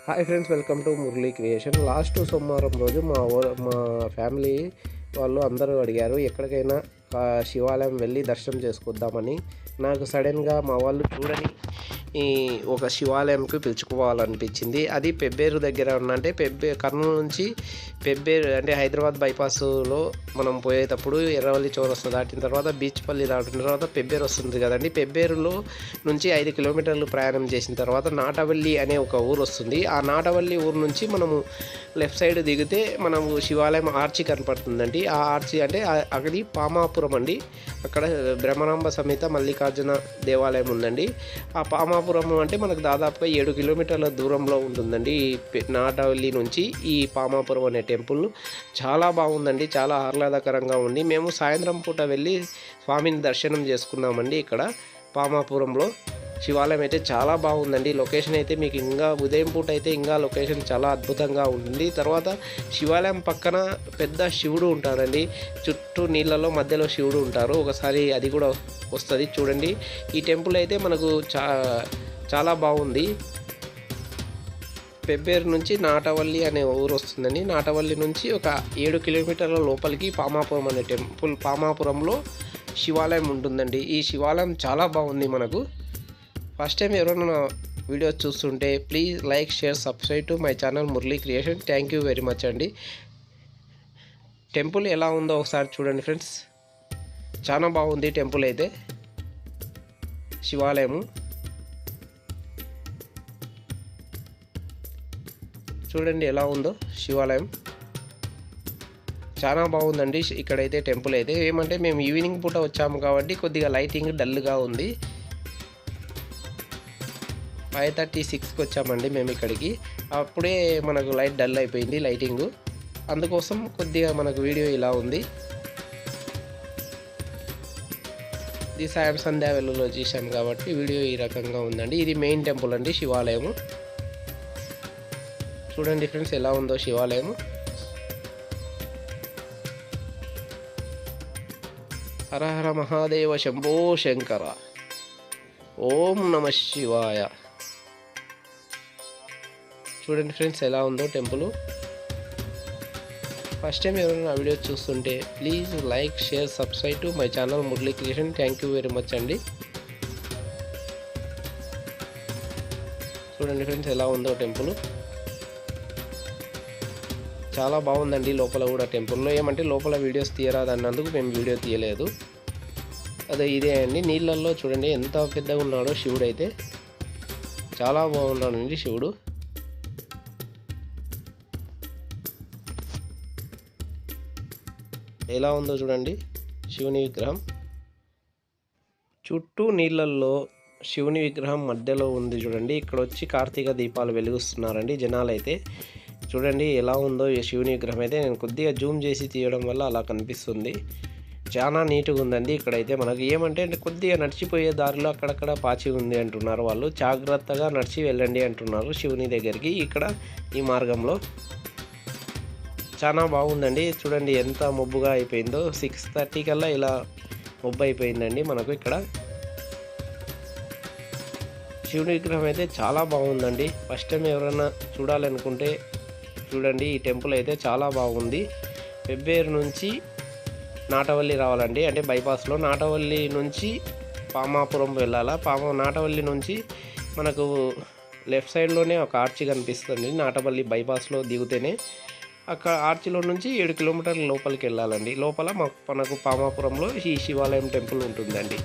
Hi friends welcome to Murali creation last సోమవారం రోజు మా మా ఫ్యామిలీ వాళ్ళు అందరూ అడిగారు ఎక్కడికైనా శివాలయం వెళ్ళి దర్శనం చేసుకుద్దామని నాకు సడన్గా మా వాళ్ళు చూడని ఈ ఒక శివాలయంకి పిలుచుకోవాలనిపించింది. అది పెబ్బేరు దగ్గర ఉన్న అంటే పెబ్బే కర్నూలు నుంచి పెబ్బేరు అంటే హైదరాబాద్ బైపాస్లో మనం పోయేటప్పుడు ఎర్రవల్లి చౌరస్తా దాటిన తర్వాత బీచ్పల్లి దాటిన తర్వాత పెబ్బేరు వస్తుంది కదండి. పెబ్బేరులో నుంచి ఐదు కిలోమీటర్లు ప్రయాణం చేసిన తర్వాత నాటవల్లి అనే ఒక ఊరు వస్తుంది. ఆ నాటవల్లి ఊరు నుంచి మనము లెఫ్ట్ సైడ్ దిగితే మనము శివాలయం ఆర్చి కనపడుతుందండి. ఆ ఆర్చి అంటే అది పామాపురం అండి. అక్కడ బ్రహ్మరాంబ సమేత మల్లికార్జున దేవాలయం ఉందండి. ఆ పామా పామాపురం అంటే మనకు దాదాపుగా ఏడు కిలోమీటర్ల దూరంలో ఉంటుందండి. ఈ నాటవల్లి నుంచి ఈ పామాపురం అనే టెంపుల్. చాలా బాగుందండి. చాలా ఆహ్లాదకరంగా ఉంది. మేము సాయంత్రం పూట వెళ్ళి స్వామిని దర్శనం చేసుకున్నామండి ఇక్కడ పామాపురంలో. శివాలయం అయితే చాలా బాగుందండి. లొకేషన్ అయితే మీకు ఇంకా ఉదయం పూట అయితే ఇంకా లొకేషన్ చాలా అద్భుతంగా ఉంటుంది. తర్వాత శివాలయం పక్కన పెద్ద శివుడు ఉంటాడండి. చుట్టూ నీళ్ళలో మధ్యలో శివుడు ఉంటారు. ఒకసారి అది కూడా వస్తుంది చూడండి. ఈ టెంపుల్ అయితే మనకు చా చాలా బాగుంది. పెబ్బేరు నుంచి నాటవల్లి అనే ఊరు వస్తుందండి. నాటవల్లి నుంచి ఒక ఏడు కిలోమీటర్ల లోపలికి పామాపురం అనే టెంపుల్ పామాపురంలో శివాలయం ఉంటుందండి. ఈ శివాలయం చాలా బాగుంది మనకు. ఫస్ట్ టైం ఎవరైనా నా వీడియోస్ చూస్తుంటే please like share subscribe to my channel Murali creation thank you very much అండి. టెంపుల్ ఎలా ఉందో ఒకసారి చూడండి ఫ్రెండ్స్ చాలా బాగుంది టెంపుల్ అయితే. శివాలయము. చూడండి ఎలా ఉందో శివాలయం. చాలా బాగుందండి ఇక్కడైతే టెంపుల్ అయితే. ఏమంటే మేము ఈవినింగ్ పూట వచ్చాము కాబట్టి కొద్దిగా లైటింగ్ డల్గా ఉంది. ఫైవ్ థర్టీ సిక్స్కి వచ్చామండి మేము ఇక్కడికి అప్పుడే మనకు లైట్ డల్ అయిపోయింది లైటింగు. అందుకోసం కొద్దిగా మనకు వీడియో ఇలా ఉంది. ఇది సాయం సంధ్యా వెల్లులో చేశాం కాబట్టి వీడియో ఈ రకంగా ఉందండి. ఇది మెయిన్ టెంపుల్ అండి శివాలయము. చూడండి ఫ్రెండ్స్ ఎలా ఉందో శివాలయము. హర హర మహాదేవ శంభో శంకర. ఓం నమ శివాయ. చూడండి ఫ్రెండ్స్ ఎలా ఉందో టెంపుల్. ఫస్ట్ టైం ఎవరైనా నా వీడియో చూస్తుంటే please like share subscribe to my channel Murali creation thank you very much అండి. చూడండి ఫ్రెండ్స్ ఎలా ఉందో టెంపుల్. చాలా బాగుందండి లోపల కూడా టెంపుల్లో. ఏమంటే లోపల వీడియోస్ తీయరాదు అన్నందుకు మేము వీడియో తీయలేదు. అదే ఇదే అండి నీళ్ళల్లో చూడండి ఎంత పెద్దగా ఉన్నాడో శివుడు అయితే చాలా బాగున్నాడండి శివుడు. ఎలా ఉందో చూడండి. శివుని విగ్రహం. చుట్టూ నీళ్ళల్లో శివుని విగ్రహం మధ్యలో ఉంది చూడండి. ఇక్కడ వచ్చి కార్తీక దీపాలు వెలుగుస్తున్నారండి జనాలు అయితే చూడండి ఎలా ఉందో ఈ శివుని విగ్రహం అయితే. నేను కొద్దిగా జూమ్ చేసి తీయడం వల్ల అలా కనిపిస్తుంది. చాలా నీట్గా ఉందండి ఇక్కడైతే. మనకి ఏమంటే అంటే కొద్దిగా నడిచిపోయే దారిలో అక్కడక్కడ పాచి ఉంది అంటున్నారు వాళ్ళు. జాగ్రత్తగా నడిచి వెళ్ళండి అంటున్నారు శివుని దగ్గరికి. ఇక్కడ ఈ మార్గంలో చాలా బాగుందండి. చూడండి ఎంత మబ్బుగా అయిపోయిందో. సిక్స్ థర్టీ కల్లా ఇలా మబ్బు అయిపోయిందండి మనకు ఇక్కడ. శివుని విగ్రహం అయితే చాలా బాగుందండి. ఫస్ట్ టైం ఎవరైనా చూడాలనుకుంటే చూడండి. ఈ టెంపుల్ అయితే చాలా బాగుంది. పెబ్బేరు నుంచి నాటవల్లి రావాలండి. అంటే బైపాస్లో నాటవల్లి నుంచి పామాపురం వెళ్ళాలా? పామ నాటవల్లి నుంచి మనకు లెఫ్ట్ సైడ్లోనే ఒక ఆర్చి కనిపిస్తుంది. నాటవల్లి బైపాస్లో దిగుతేనే అక్కడ ఆర్చిలో నుంచి ఏడు కిలోమీటర్ల లోపలికి వెళ్ళాలండి. లోపల మాకు మనకు పామాపురంలో ఈ శివాలయం టెంపుల్ ఉంటుందండి.